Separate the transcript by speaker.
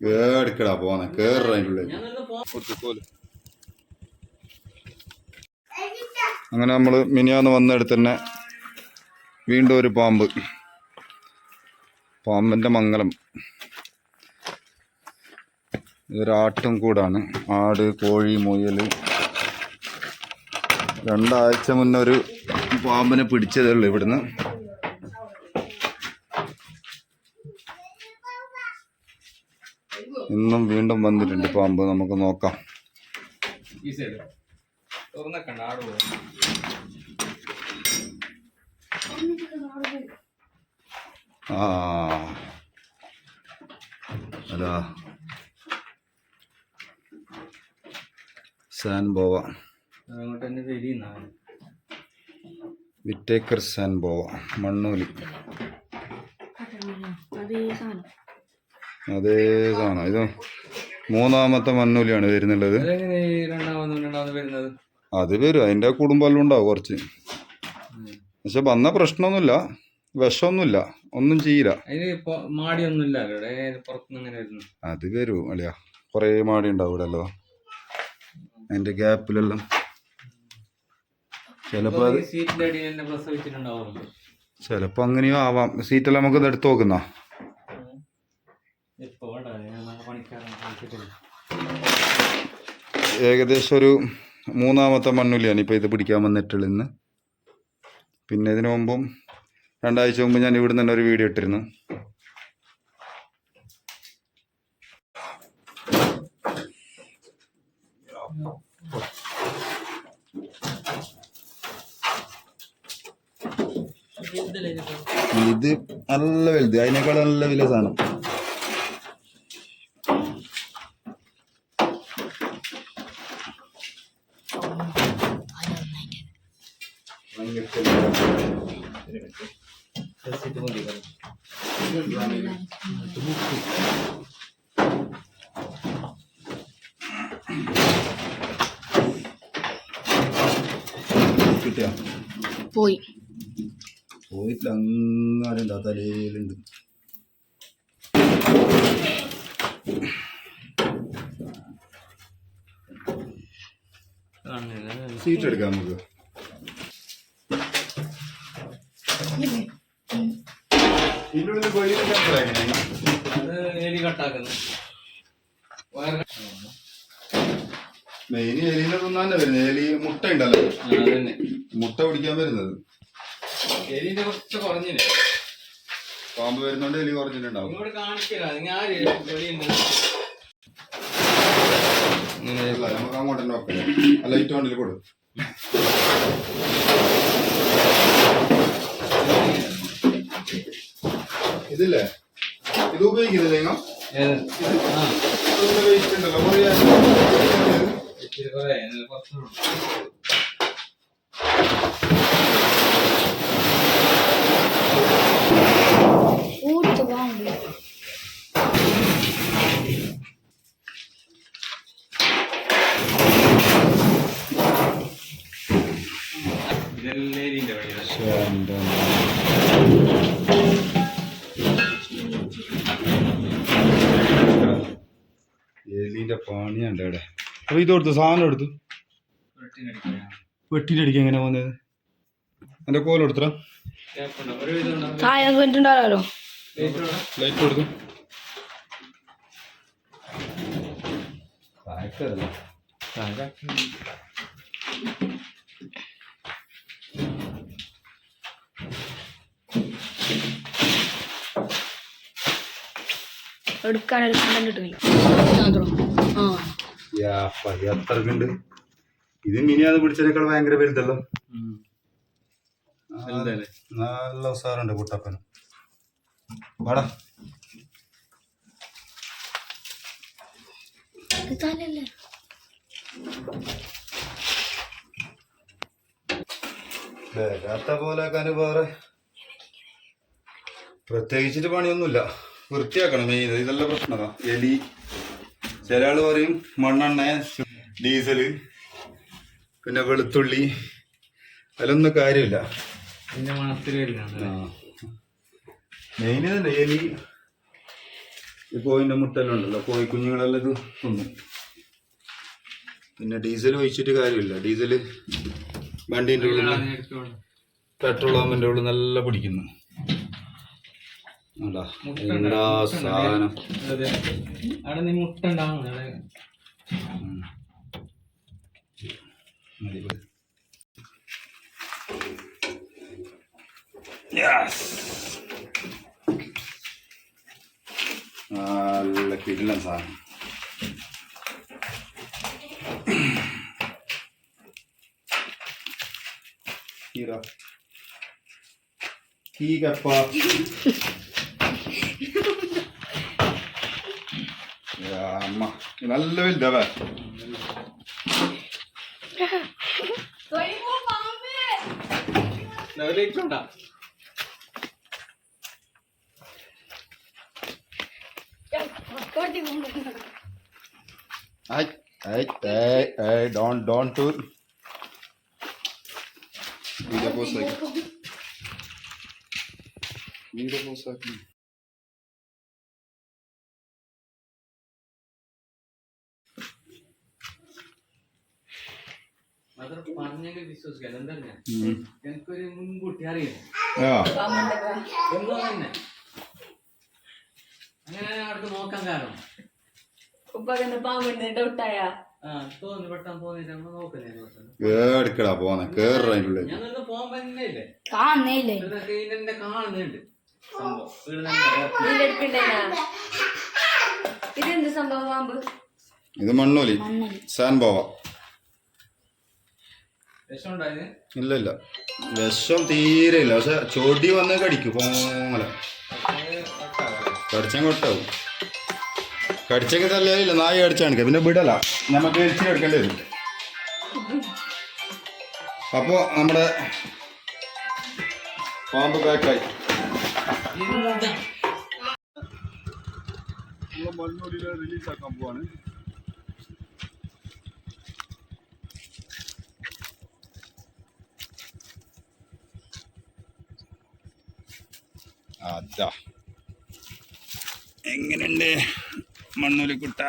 Speaker 1: എടുക്കടാ പോന്നെ കേറ അതിന്റെ ഉള്ളിൽ കുറച്ച് കോൽ. അങ്ങനെ നമ്മൾ മിനിയാന്ന് വന്നെടുത്ത് തന്നെ വീണ്ടും ഒരു പാമ്പ്. പാമ്പിന്റെ മംഗലം. ഇതൊരാട്ടും കൂടാണ്. ആട് കോഴി മുയൽ രണ്ടാഴ്ച മുന്നൊരു ഒരു പാമ്പിനെ പിടിച്ചതേ ഉള്ളൂ ഇവിടുന്ന്. ഇന്നും വീണ്ടും വന്നിട്ടുണ്ട്. പാമ്പ് നമുക്ക് നോക്കാം.
Speaker 2: ഈ സൈഡ് തുറന്നക്കണ്ട ആട്
Speaker 1: ആ. അതാ. സാൻ ബോവ
Speaker 2: അങ്ങോട്ട് തന്നെ
Speaker 1: വിറ്റേക്കർ സാൻ ബോവ മണ്ണൂലി
Speaker 3: അതേ സാധനം
Speaker 1: അതേ സാധനം. ഇത് മൂന്നാമത്തെ മണ്ണൂലിയാണ് വരുന്നുള്ളത്. അത് വരും. അതിന്റെ കുടുംബമെല്ലാം ഉണ്ടാവും കുറച്ച്. പക്ഷെ വന്ന പ്രശ്നമൊന്നുമില്ല. വിഷമൊന്നുമില്ല. ഒന്നും ചെയ്യില്ല. അത് വരൂ അളിയാ. കുറേ മാടി ഉണ്ടാവും ഇവിടെ അല്ലോ അതിന്റെ ഗ്യാപ്പിലെല്ലാം.
Speaker 2: ചിലപ്പോ
Speaker 1: ചിലപ്പോ അങ്ങനെയും ആവാം. സീറ്റെല്ലാം നമുക്ക് ഇത് എടുത്ത് നോക്കുന്ന
Speaker 2: ഇപ്പൊ വേണ്ട ഞാൻ നല്ല പണിക്കാരൻ പണിച്ചിട്ടില്ല
Speaker 1: ഏകദേശം ഒരു മൂന്നാമത്തെ മണ്ണുലിയാണ് ഇപ്പോൾ ഇത് പിടിക്കാൻ വന്നിട്ടുള്ളത് ഇന്ന്. പിന്നെ ഇതിനു മുമ്പും രണ്ടാഴ്ച മുമ്പ് ഞാൻ ഇവിടെ തന്നെ ഒരു വീഡിയോ ഇട്ടിരുന്നു. ഇത് നല്ല വലുത്. അതിനേക്കാൾ നല്ല വില സാധനം
Speaker 2: സീറ്റ് മതി
Speaker 1: കിട്ടിയാ?
Speaker 3: പോയി.
Speaker 1: പോയിട്ടില്ല. അങ്ങാരുണ്ട് ആ തലയിലുണ്ട് സീറ്റ് എടുക്കാം നമുക്ക്. ഇതിന്റെ ഉള്ളിൽ കോഴിയുടെ
Speaker 2: അത് എലി കട്ടാക്കുന്നു
Speaker 1: മെയിൻ എലിനെ തിന്നാൻ വരുന്നത്? എലി മുട്ട ഉണ്ടല്ലോ.
Speaker 2: അതന്നെ.
Speaker 1: മുട്ട പിടിക്കാൻ വരുന്നത്.
Speaker 2: എലിന്റെ കുറച്ച് കുറഞ്ഞില്ലേ?
Speaker 1: പാമ്പ് വരുന്നോണ്ട് എലി കുറഞ്ഞിട്ടുണ്ടാവും.
Speaker 2: ഇങ്ങോട്ട് കാണിക്കല. നിങ്ങൾ ആര് വെളിയുണ്ട് ഇങ്ങനെ
Speaker 1: അല്ല, നമുക്ക് അങ്ങോട്ട് തന്നെ വെക്കാം ലൈറ്റ് ഓണിൽ കൊടു. ഇതില്ലേ? ഇത് ഉപയോഗിക്കുന്നില്ല നിങ്ങൾ?
Speaker 2: ഏത്? ആ.
Speaker 1: വേസ്റ്റ് ഉണ്ടല്ലോ പണിയുണ്ട് ഇവിടെ അപ്പൊ ഇത് കൊടുത്തു സാധനം എടുത്തു. വെട്ടിനടിക്കാൻ എങ്ങനെ പോകുന്നത് എന്റെ കോൽ എടുത്തോ
Speaker 2: ലൈറ്റ് വേണോ?
Speaker 1: ലൈറ്റ്
Speaker 3: എടുക്കാൻ എടുക്കാൻ കിട്ടുന്നില്ല. ആ
Speaker 1: ഇത് മിനി അത് പിടിച്ചതിനേക്കാൾ ഭയങ്കര വലുതല്ലോ? നല്ല ഉസാറുണ്ട് കുട്ടപ്പൻ. വാടാ.
Speaker 3: തലല്ലേ
Speaker 1: പോലെ വേറെ. പ്രത്യേകിച്ചിട്ട് പണിയൊന്നുമില്ല. വൃത്തിയാക്കണം. മെയിൻ ഇതെല്ലാം പ്രശ്നതാ എലി ചില ആൾ പറയും മണ്ണെണ്ണ ഡീസൽ പിന്നെ വെളുത്തുള്ളി. അതിലൊന്നും കാര്യമില്ല.
Speaker 2: മണത്തിൽ വരുന്നുണ്ട്.
Speaker 1: മെയിൻ തന്നെ എലി. ഈ കോയിന്റെ മുട്ടെല്ലാം ഉണ്ടല്ലോ. കോഴി കുഞ്ഞുങ്ങളെല്ലാം ഇത് തിന്നും. പിന്നെ ഡീസൽ ഒഴിച്ചിട്ട് കാര്യമില്ല. ഡീസൽ വണ്ടീന്റെ ഉള്ളിൽ പെട്രോൾ പമ്പിന്റെ ഉള്ളിൽ നല്ല പിടിക്കുന്നു. സാധനം.
Speaker 2: അവിടെ നീ മുട്ട ഉണ്ടാവും.
Speaker 1: നല്ല കിടിലൻ സാധനം. ഈ കീകപ്പ ay, ay, don't, don't do it. Video pause ആക്കി. Video pause ആക്കി.
Speaker 2: എനിക്കൊരു മുൻകൂട്ടി അറിയാം. എന്തോ അങ്ങനെ നോക്കാൻ കാരണം.
Speaker 1: പോന്നെ
Speaker 2: ഇതിന്റെ കാണുന്നുണ്ട്. സംഭവം.
Speaker 1: ഇത് മണ്ണൂലി. സാൻ പോവാ ഇല്ല ഇല്ല. വിഷം തീരെ ഇല്ല. പക്ഷെ ചൊടി വന്ന് കടിക്കും പോങ്ങല കടിച്ചാൻ കൊട്ടാവും കടിച്ചൊക്കെ തല്ലില്ല നായ കടിച്ചാണ് പിന്നെ വിടല. നമുക്ക് എരിച്ചു എടുക്കേണ്ടി വരും. അപ്പോൾ നമ്മുടെ പാമ്പ് പാക്കായി. റിലീസ് ആക്കാൻ പോവാണ്. അതാ എങ്ങനെയുണ്ട് മണ്ണൂലിക്കുട്ട?